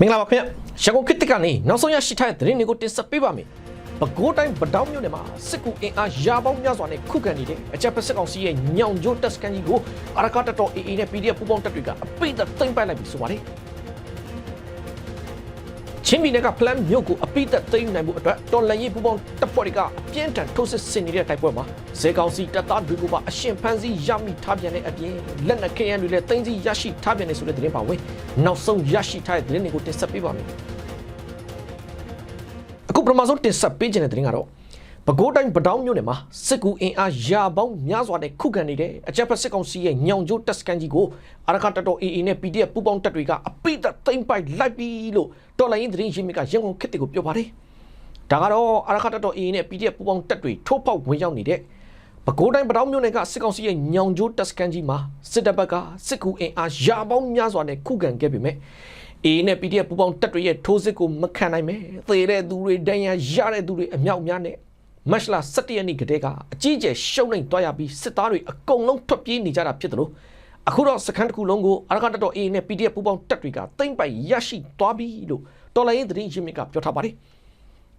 မင်္ဂလာပါခင်ဗျရန်ကုန်ခေတ်တစ်ကနေနောက်ဆုံးရရှိထားတဲ့သတင်းတွေကိုတင်ဆက်ပေးပါမယ်။ပဲခူးတိုင်းဗတောင်းမြို့နယ်မှာစစ်ကူအင်အားရာပေါင်းများစွာနဲ့ခုခံနေတဲ့အကြပ်ဖက်စစ်ကောင်စီရဲ့ညောင်ကျိုးတပ်စကန်ကြီးကိုအရကတတော် AA နဲ့ PDF ပူးပေါင်းတပ်တွေကအပိတ်သက်သိမ်းပိုက်လိုက်ပြီဆိုပါတယ်။ ချင်းပြည်နယ်ကဖလမ်မြို့ကိုအပိတ်သက်သိမ်းနိုင်မှုအတွက်တော်လန်ရေးပူးပေါင်းတပ်ဖွဲ့တွေကအပြင်းထန်ထိုးစစ်ဆင်နေတဲ့တိုက်ပွဲမှာဇေကောင်စီတပ်သားတွေကိုပါအရှင်ဖမ်းဆီးရမိထားပြန်တဲ့အပြင်လက်နက်ခဲယမ်းတွေလည်းသိမ်းဆီးရရှိထားပြန်နေဆိုတဲ့သတင်းပါဝင်နောက်ဆုံးရရှိထားတဲ့သတင်းတွေကိုတင်ဆက်ပေးပါမယ်။အခုပထမဆုံးတင်ဆက်ပေးခြင်းတဲ့သတင်းကတော့ ပဲခူးတိုင်းပတောင်းမြို့နယ်မှာစစ်ကူအင်အားရာပေါင်းများစွာနဲ့ခုခံနေတဲ့အကြပ်ဖက်စစ်ကောင်စီရဲ့ညောင်ကျိုးတပ်စကန်ကြီးကိုအရကတတော် AA နဲ့ PDF ပူးပေါင်းတပ်တွေကအပိတ်သက်သိမ်းပိုက်လိုက်ပြီလို့တော်လိုင်းသတင်းရင်းမြစ်ကရန်ကုန်ခေတ်တွေကိုပြောပါတယ်။ဒါကတော့အရကတတော် AA နဲ့ PDF ပူးပေါင်းတပ်တွေထိုးပေါက်ဝင်ရောက်နေတဲ့ပဲခူးတိုင်းပတောင်းမြို့နယ်ကစစ်ကောင်စီရဲ့ညောင်ကျိုးတပ်စကန်ကြီးမှာစစ်တပ်ဘက်ကစစ်ကူအင်အားရာပေါင်းများစွာနဲ့ခုခံခဲ့ပေမဲ့အေးနဲ့ PDF ပူပေါင်းတပ်တွေရဲ့ထိုးစစ်ကိုမခံနိုင်မဲ့သေတဲ့သူတွေဒဏ်ရာရတဲ့သူတွေအမြောက်အများနဲ့ မတ်လ17ရက်နေ့ကတည်းကအကြီးအကျယ်ရှုံးနိုင်သွားရပြီးစစ်သားတွေအကုန်လုံးထွက်ပြေးနေကြတာဖြစ်တယ်လို့အခုတော့စခန်းတစ်ခုလုံးကိုအရကတတော် A နဲ့ PDF ပူပေါင်းတပ်တွေကတိမ့်ပိုက်ရရှိသွားပြီလို့တော်လိုင်းရေးသတင်းရင်းမြစ်ကပြောထားပါတယ်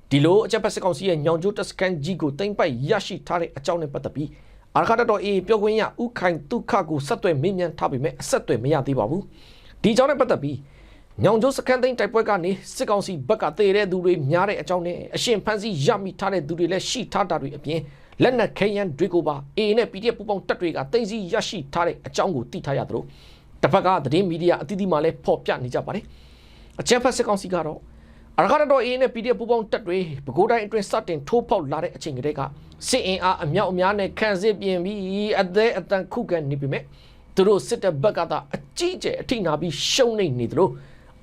ဒီလိုအကြက်ပတ်စစ်ကောင်စီရဲ့ညောင်ကျိုးတပ်စခန်းကြီးကိုတိမ့်ပိုက်ရရှိထားတဲ့အကြောင်းနဲ့ပတ်သက်ပြီးအရကတတော် A ပြောခွင့်ရဥခိုင်ဒုက္ခကိုဆက်သွယ်မေးမြန်းထားပေမဲ့အဆက်အသွယ်မရသေးပါဘူးဒီအကြောင်းနဲ့ပတ်သက်ပြီး ညောင်ကျိုးစခန်းသိမ်းတိုက်ပွဲကနေစစ်ကောင်စီဘက်ကတည်တဲ့သူတွေများတဲ့အကြောင်းနဲ့အရှင်ဖန်စီရမိထားတဲ့သူတွေလည်းရှိထားတာတွေအပြင်လက်နက်ခဲယမ်းတွေကိုပါ A နဲ့ PDF ပူပေါင်းတပ်တွေကသိမ်းဆီးရရှိထားတဲ့အကြောင်းကိုသိထားရသလိုတစ်ဖက်ကသတင်းမီဒီယာအသီးသီးမှလည်းဖော်ပြနေကြပါတယ်အကြမ်းဖက်စစ်ကောင်စီကတော့အရကားတော် A နဲ့ PDF ပူပေါင်းတပ်တွေပဲခူးတိုင်းအတွင်းစတင်ထိုးပေါက်လာတဲ့အချိန်ကတည်းကစစ်အင်အားအမြောက်အများနဲ့ခံစစ်ပြင်ပြီးအသေးအတန်ခုခံနေပြီမဲ့သူတို့စစ်တပ်ဘက်ကသာအကြီးအကျယ်အထိနာပြီးရှုံးနေနေသလို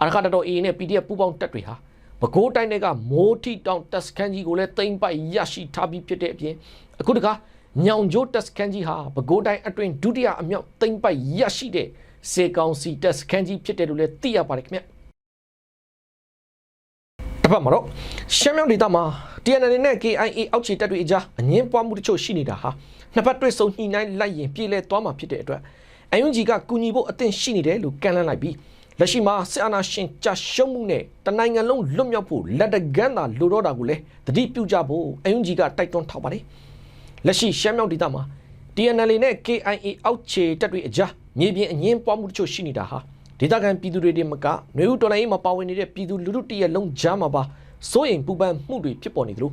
အရခတတော် AA နဲ့ PDF ပူးပေါင်းတပ်တွေဟာပဲခူးတိုင်းတွေကမိုးထီတောင်တပ်စခန်းကြီးကိုလည်းတိမ့်ပိုက်ရရှိထားပြီးဖြစ်တဲ့အပြင်အခုတခါညောင်ကျိုးတပ်စခန်းကြီးဟာပဲခူးတိုင်းအတွင်းဒုတိယအမြောက်တိမ့်ပိုက်ရရှိတဲ့စေကောင်စီတပ်စခန်းကြီးဖြစ်တယ်လို့လည်းသိရပါတယ်ခင်ဗျတစ်ဖက်မှာတော့ရှမ်းမြောက်ဒေသမှာ TNL နဲ့ KIA အောက်ခြေတပ်တွေအကြားအငင်းပွားမှုတချို့ရှိနေတာဟာနှစ်ဖက်တွေ့ဆုံညှိနှိုင်းလိုက်ရင်ပြည်လဲသွားမှာဖြစ်တဲ့အတွက်အယွန်ဂျီကကူညီဖို့အသင့်ရှိနေတယ်လို့ကန့်လန့်လိုက်ပြီး လက်ရှိမှာစစ်အာဏာရှင်ကြာရှုံးမှုနဲ့တနိုင်ငံလုံးလွတ်မြောက်ဖို့လက်တကမ်းသာလိုတော့တာကိုလည်းတတိပြုကြဖို့အယွန်ဂျီကတိုက်တွန်းထားပါတယ်လက်ရှိရှမ်းမြောက်ဒေသမှာ TNL နဲ့ KIA အောက်ခြေတပ်တွေအကြားမြေပြင်အငင်းပွားမှုတချို့ရှိနေတာဟာဒေသခံပြည်သူတွေတင်မကနှွေဦးတော်လိုင်းမှာပါဝင်နေတဲ့ပြည်သူလူထုတရက်လုံးကြားမှာပါစိုးရိမ်ပူပန်မှုတွေဖြစ်ပေါ်နေသလို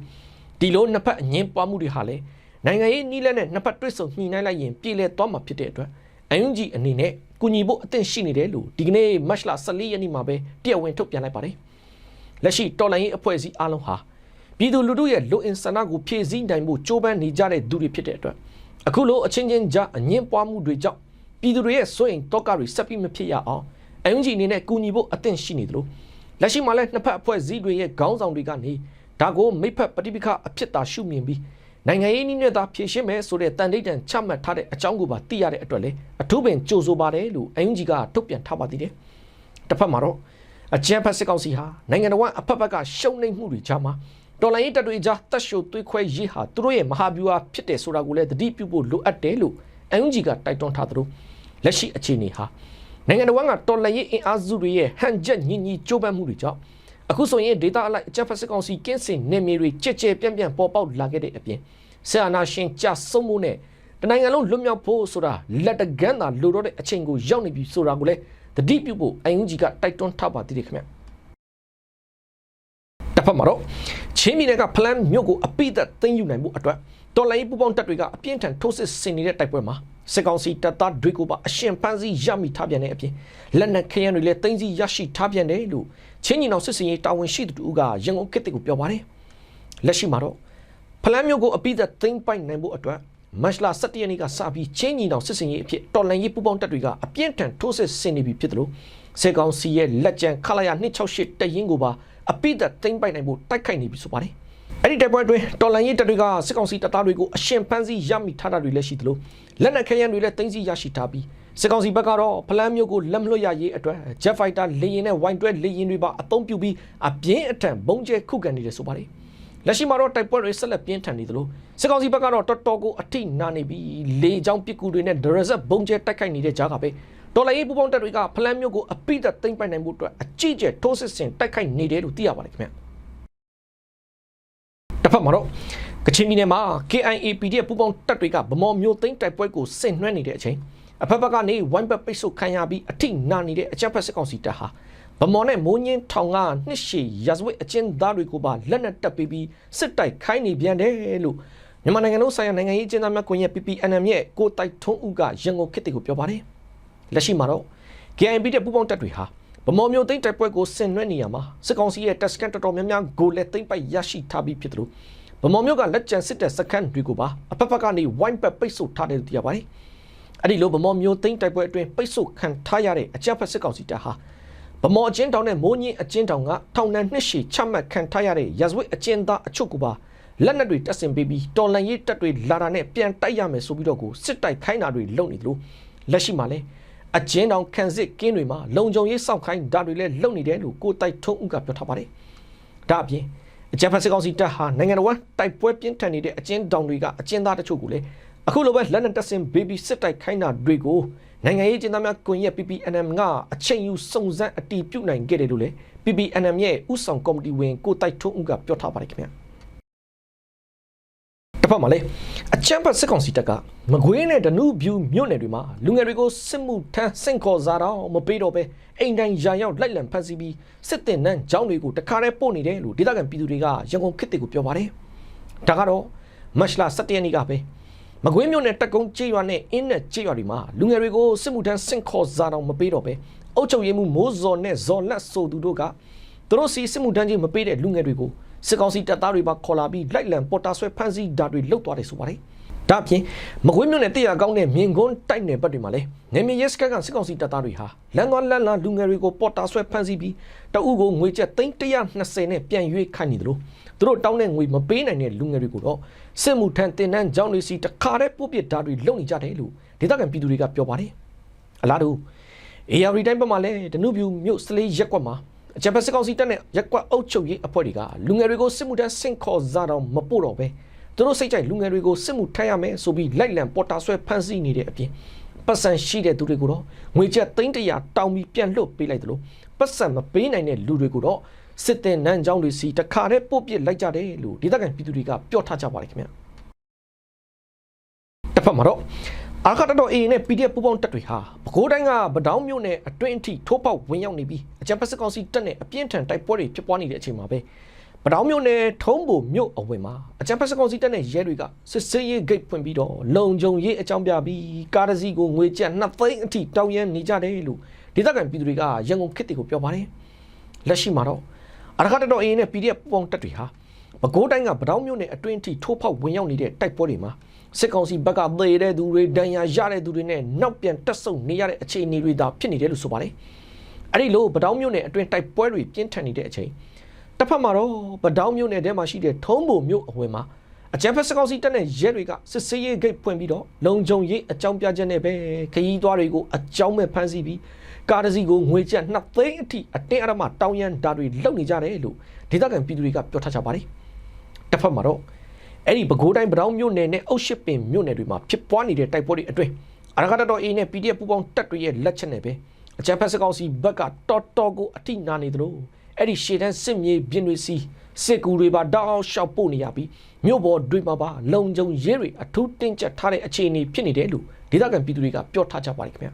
ဒီလိုနှစ်ဖက်အငင်းပွားမှုတွေဟာလည်းနိုင်ငံရေးနှီးလက်နဲ့နှစ်ဖက်တွေ့ဆုံညှိနှိုင်းလိုက်ရင်ပြည်လဲသွားမှာဖြစ်တဲ့အတွက်အယွန်ဂျီအနေနဲ့ ကူညီဖို့အသင့်ရှိနေတယ်လို့ဒီကနေ့မတ်လ14ရက်နေ့မှာပဲတရားဝင်ထုတ်ပြန်လိုက်ပါတယ်လက်ရှိတော်လိုင်းရေးအဖွဲ့အစည်းအားလုံးဟာပြည်သူလူထုရဲ့လူအင်ဆန္ဒကိုဖြည့်ဆည်းနိုင်ဖို့ကြိုးပမ်းနေကြတဲ့သူတွေဖြစ်တဲ့အတွက်အခုလိုအချင်းချင်းကြားအငင်းပွားမှုတွေကြောင့်ပြည်သူတွေရဲ့စွန့်ရင်တော့ကတွေဆက်ပြီးမဖြစ်ရအောင်အယုံကြီးအနေနဲ့ကူညီဖို့အသင့်ရှိနေတယ်လို့လက်ရှိမှာလည်းနှစ်ဖက်အဖွဲ့အစည်းတွေရဲ့ခေါင်းဆောင်တွေကနေဒါကိုမိဖက်ပဋိပက္ခအဖြစ်သာရှုမြင်ပြီး နိုင်ငံရေးနည်းနဲ့သာဖြည့်ရှင်းမယ်ဆိုတဲ့တန်တိတ်တန်ချမှတ်ထားတဲ့အကြောင်းကိုပါသိရတဲ့အတွက်လည်းအထူးပင်ကြိုဆိုပါတယ်လို့အယုံကြီးကထုတ်ပြန်ထားပါသေးတယ်တစ်ဖက်မှာတော့အကြမ်းဖက်စစ်ကောင်စီဟာနိုင်ငံတော်အဖက်ဖက်ကရှုံနိမ့်မှုတွေကြားမှာတော်လိုင်းရေးတပ်တွေကြားတက်ရှိုသွေးခွဲရေးဟာသူတို့ရဲ့မဟာဗျူဟာဖြစ်တယ်ဆိုတာကိုလည်းသတိပြုဖို့လိုအပ်တယ်လို့အယုံကြီးကတိုက်တွန်းထားသလိုလက်ရှိအခြေအနေဟာနိုင်ငံတော်ကတော်လှန်ရေးအင်အားစုတွေရဲ့ဟန်ချက်ညင်ညီကြိုးပမ်းမှုတွေကြောင့် အခုဆိုရင်ဒေတာအလိုက်အကြမ်းဖက်စစ်ကောင်စီကင်းစင်နေမြေတွေကြက်ကြဲပြန့်ပြန့်ပေါ်ပေါက်လာခဲ့တဲ့အပြင်ဆရာနာရှင်ကြဆုံးမှုနဲ့တနိုင်ငံလုံးလွတ်မြောက်ဖို့ဆိုတာလက်တကမ်းသာလိုတော့တဲ့အချိန်ကိုရောက်နေပြီဆိုတာကိုလည်းတတိပြုဖို့အယုံကြီးကတိုက်တွန်းထားပါသေးတယ်ခင်ဗျတစ်ဖက်မှာတော့ချင်းပြည်နယ်ကဖလန်မြို့ကိုအပိသက်သိမ်းယူနိုင်မှုအတွက်တော်လိုင်းပူပေါင်းတပ်တွေကအပြင်းထန်ထိုးစစ်ဆင်နေတဲ့တိုက်ပွဲမှာ စစ်ကောင်စီတပ်သားတွေကိုပါအရှင်ဖမ်းဆီးရမိထားပြန်တဲ့အပြင်လက်နက်ခဲယမ်းတွေလည်းသိမ်းဆီးရရှိထားပြန်တယ်လို့ချင်းညီနောင်စစ်စင်ရေးတာဝန်ရှိသူတို့ကရန်ကုန်ခေတ်ကိုပြောပါတယ်လက်ရှိမှာတော့ဖလန်းမျိုးကိုအပိသက်သိမ်းပိုက်နိုင်ဖို့အတွက်မတ်လ17ရက်နေ့ကစပြီးချင်းညီနောင်စစ်စင်ရေးအဖြစ်တော်လန်ရေးပူပေါင်းတပ်တွေကအပြင်းထန်ထိုးစစ်ဆင်နေပြီဖြစ်တယ်လို့စေကောင်စီရဲ့လက်ကျန်ခလာရ268တရင်ကိုပါအပိသက်သိမ်းပိုက်နိုင်ဖို့တိုက်ခိုက်နေပြီဆိုပါတယ် အဲ့ဒီတိုက်ပွဲအတွင်းတော်လန်ရေးတပ်တွေကစစ်ကောင်စီတပ်သားတွေကိုအရှင်ဖမ်းဆီးရမိထားတာတွေလည်းရှိသလိုလက်နက်ခဲယမ်းတွေလည်းသိမ်းဆီးရရှိထားပြီးစစ်ကောင်စီဘက်ကတော့ဖလန်းမျိုးကိုလက်မလွတ်ရရေးအတွက် Jet Fighter လေယာဉ်နဲ့ Y12 လေယာဉ်တွေပါအသုံးပြုပြီးအပြင်းအထန်ဘုံကျဲခုခံနေတယ်ဆိုပါတယ်လက်ရှိမှာတော့တိုက်ပွဲတွေဆက်လက်ပြင်းထန်နေသလိုစစ်ကောင်စီဘက်ကတော့တော်တော်ကိုအထိနာနေပြီးလေကြောင်းပစ်ကူတွေနဲ့ဒရဇက်ဘုံကျဲတိုက်ခိုက်နေတဲ့ကြားကပဲတော်လိုင်းရေးပူပေါင်းတပ်တွေကဖလန်းမြို့ကိုအပိသက်သိမ်းပိုက်နိုင်မှုအတွက်အကြီးကျယ်ထိုးစစ်ဆင်တိုက်ခိုက်နေတယ်လို့သိရပါတယ်ခင်ဗျ တစ်ဖက်မှာတော့ကချင်ပြည်နယ်မှာ KIA PDF ပူပေါင်းတပ်တွေကဗမော်မျိုးသိမ်းတိုက်ပွဲကိုဆင်နွှဲနေတဲ့အချိန်အဖက်ဖက်ကနေဝိုင်းဘက်ပိတ်ဆို့ခံရပြီးအထိနာနေတဲ့အကြမ်းဖက်စစ်ကောင်စီတပ်ဟာဗမော်နဲ့မိုးညင်းထောင်ကနှစ်ရှည်ရာဇဝတ်အကျဉ်းသားတွေကိုပါလက်နက်တပ်ပေးပြီးစစ်တိုက်ခိုင်းနေပြန်တယ်လို့မြန်မာနိုင်ငံလုံးဆိုင်ရာနိုင်ငံရေးအကျဉ်းသားများကွန်ရက် PPNM ရဲ့ကိုတိုက်ထုံးဦးကရန်ကုန်ခေတ်တွေကိုပြောပါတယ်လက်ရှိမှာတော့ KIB တဲ့ပူပေါင်းတပ်တွေဟာ ဗမော်မျိုးသိမ်းတိုက်ပွဲကိုဆင်နွှဲနေရမှာစစ်ကောင်စီရဲ့တပ်စကန်တော်တော်များများကိုလည်းသိမ်းပိုက်ရရှိထားပြီးဖြစ်တယ်လို့ဗမော်မျိုးကလက်ကျန်စစ်တဲ့စကန်တွေကိုပါအဖက်ဖက်ကနေဝိုင်းပတ်ပိတ်ဆို့ထားတယ်လို့သိရပါတယ်အဲ့ဒီလိုဗမော်မျိုးသိမ်းတိုက်ပွဲအတွင်းပိတ်ဆို့ခံထားရတဲ့အကြမ်းဖက်စစ်ကောင်စီတပ်ဟာဗမော်အကျဉ်းတောင်နဲ့မိုးညင်းအကျဉ်းတောင်ကထောင်နှံနှစ်ရှည်ချမှတ်ခံထားရတဲ့ရာဇဝတ်အကျဉ်းသားအချို့ကပါလက်နက်တွေတက်ဆင်ပေးပြီးတော်လန်ရေးတပ်တွေလာတာနဲ့ပြန်တိုက်ရမယ်ဆိုပြီးတော့ကိုစစ်တိုက်ခိုင်းတာတွေလုပ်နေတယ်လို့လက်ရှိမှာလဲ အကျဉ်းတောင်ခန်းစစ်ကင်းတွေမှာလုံခြုံရေးစောင့်ခိုင်းတာတွေလည်းလုပ်နေတယ်လို့ကိုတိုက်ထုံးဦးကပြောထားပါတယ်ဒါအပြင်အကြမ်းဖက်စစ်ကောင်စီတပ်ဟာနိုင်ငံတော်တိုက်ပွဲပြင်းထန်နေတဲ့အကျဉ်းတောင်တွေကအကျဉ်းသားတချို့ကိုလည်းအခုလိုပဲလက်နက်တက်ဆင်ဘေဘီစစ်တိုက်ခိုင်းတာတွေကိုနိုင်ငံရေးကျင်းသားများကွန်ရက် PPNM ကအချိန်ယူစုံစမ်းအတီးပြုတ်နိုင်ခဲ့တယ်လို့လည်း PPNM ရဲ့ဥဆောင်ကော်မတီဝင်ကိုတိုက်ထုံးဦးကပြောထားပါတယ်ခင်ဗျာ တစ်ဖက်မှာလည်းအချမ်းဖတ်စစ်ကောင်စီတပ်ကမကွေးနဲ့ဒနုဗျူမြို့နယ်တွေမှာလူငယ်တွေကိုစစ်မှုထမ်းစင့်ခေါ်စားတော့မပေးတော့ပဲအိမ်တိုင်းရာရောက်လိုက်လံဖမ်းဆီးပြီးစစ်တင်နှန်းကျောင်းတွေကိုတခါတည်းပို့နေတယ်လို့ဒေသခံပြည်သူတွေကရန်ကုန်ခေတ်တွေကိုပြောပါတယ်ဒါကတော့မတ်လ17ရက်နေ့ကပဲမကွေးမြို့နယ်တက်ကုန်းကျေးရွာနဲ့အင်းနဲ့ကျေးရွာတွေမှာလူငယ်တွေကိုစစ်မှုထမ်းစင့်ခေါ်စားတော့မပေးတော့ပဲအုပ်ချုပ်ရေးမှုမိုးစော်နဲ့ဇော်လက်ဆိုသူတို့ကသူတို့စီစစ်မှုထမ်းချင်းမပေးတဲ့လူငယ်တွေကို စစ်ကောင်စီတပ်သားတွေပါခေါ်လာပြီးလိုက်လံပေါ်တာဆွဲဖမ်းဆီးဓာတ်တွေလုတ်သွားတယ်ဆိုပါတယ်။ဒါ့အပြင်မကွေးမြို့နယ်တရားကောင်းတဲ့မြင်ကွန်းတိုက်နယ်ဘက်တွေမှာလည်းနေမြေရဲစခန်းကစစ်ကောင်စီတပ်သားတွေဟာလန်သွားလန်လာလူငယ်တွေကိုပေါ်တာဆွဲဖမ်းဆီးပြီးတအုပ်ကိုငွေကျပ်320နဲ့ပြန်ရွေးခိုင်းနေတယ်လို့သူတို့တောင်းတဲ့ငွေမပေးနိုင်တဲ့လူငယ်တွေကိုတော့စစ်မှုထမ်းတင်တန်းကြောင်းတွေစီတခါတည်းပုတ်ပစ်ဓာတ်တွေလုတ်နေကြတယ်လို့ဒေသခံပြည်သူတွေကပြောပါတယ်။အလားတူ AR တိုင်းဘက်မှာလည်းဒနုပြူမြို့စလေးရက်ကွက်မှာ အကြံဖက်စစ်ကောင်စီတပ်နဲ့ရက်ကွက်အုပ်ချုပ်ရေးအဖွဲ့တွေကလူငယ်တွေကိုစစ်မှုထမ်းဆင့်ခေါ်စားတော့မပို့တော့ပဲသူတို့စိတ်ကြိုက်လူငယ်တွေကိုစစ်မှုထမ်းရမယ်ဆိုပြီးလိုက်လံပေါ်တာဆွဲဖမ်းဆီးနေတဲ့အပြင်ပတ်စံရှိတဲ့သူတွေကိုတော့ငွေကျပ်သိန်းတရာတောင်းပြီးပြန်လွတ်ပေးလိုက်တယ်လို့ပတ်စံမပေးနိုင်တဲ့လူတွေကိုတော့စစ်တင်နန်းချောင်းတွေစီတခါတည်းပို့ပစ်လိုက်ကြတယ်လို့ဒေသခံပြည်သူတွေကပြောထားကြပါတယ်ခင်ဗျတစ်ဖက်မှာတော့ အာခတ်တော် AA နဲ့ PDF ပူးပေါင်းတပ်တွေဟာပဲခူးတိုင်းကဗဒောင်းမြို့နယ်အတွင်းအထိထိုးပေါက်ဝင်ရောက်နေပြီးအကြံဖက်စစ်ကောင်စီတပ်နဲ့အပြင်းထန်တိုက်ပွဲတွေဖြစ်ပွားနေတဲ့အချိန်မှာပဲဗဒောင်းမြို့နယ်ထုံးဘိုမြို့အဝင်မှာအကြံဖက်စစ်ကောင်စီတပ်နဲ့ရဲတွေကစစ်စေးရေးဂိတ်ဖွင့်ပြီးတော့လုံခြုံရေးအကြောင်းပြပြီးကားတစ်စီးကိုငွေကျပ်2သိန်းအထိတောင်းရမ်းနေကြတယ်လို့ဒေသခံပြည်သူတွေကရန်ကုန်ခေတ်တွေကိုပြောပါတယ်လက်ရှိမှာတော့အာခတ်တော် AA နဲ့ PDF ပူးပေါင်းတပ်တွေဟာ ပဲခူးတိုင်းကဗဒောင်းမြို့နယ်အတွင်းအထိထိုးပေါက်ဝင်ရောက်နေတဲ့တိုက်ပွဲတွေမှာစစ်ကောင်စီဘက်ကသေတဲ့သူတွေဒဏ်ရာရတဲ့သူတွေနဲ့နောက်ပြန်တက်ဆုပ်နေရတဲ့အခြေအနေတွေသာဖြစ်နေတယ်လို့ဆိုပါတယ်။အဲ့ဒီလိုဗဒောင်းမြို့နယ်အတွင်းတိုက်ပွဲတွေပြင်းထန်နေတဲ့အချိန်တစ်ဖက်မှာတော့ဗဒောင်းမြို့နယ်ထဲမှာရှိတဲ့ထုံးဘုံမြို့အဝင်မှာအကြံဖက်စစ်ကောင်စီတပ်နဲ့ရဲတွေကစစ်စေးရေးဂိတ်ဖွင့်ပြီးတော့လုံခြုံရေးအကြောင်းပြချက်နဲ့ပဲခရီးသွားတွေကိုအကြောင်းမဲ့ဖမ်းဆီးပြီးကားတစ်စီးကိုငွေကျပ်2သိန်းအထိအတင်းအဓမ္မတောင်းရမ်းတာတွေလုပ်နေကြတယ်လို့ဒေသခံပြည်သူတွေကပြောထားကြပါတယ်။ တစ်ဖက်မှာတော့အဲ့ဒီပဲခူးတိုင်းဗဒောင်းမြို့နယ်နဲ့အုတ်ရှိပင်မြို့နယ်တွေမှာဖြစ်ပွားနေတဲ့တိုက်ပွဲတွေအတွင်းအရကတတော် A နဲ့ PDF ပူးပေါင်းတပ်တွေရဲ့လက်ချက်နဲ့ပဲအကြံဖက်စကောင်စီဘက်ကတော်တော်ကိုအထိနာနေသလိုအဲ့ဒီရှေ့တန်းစစ်မြေပြင်တွေစီစစ်ကူတွေပါတောက်လျှောက်ပို့နေရပြီးမြို့ပေါ်တွေမှာပါလုံခြုံရေးတွေအထူးတင်းကျပ်ထားတဲ့အခြေအနေဖြစ်နေတယ်လို့ဒေသခံပြည်သူတွေကပြောထားကြပါတယ်ခင်ဗျာ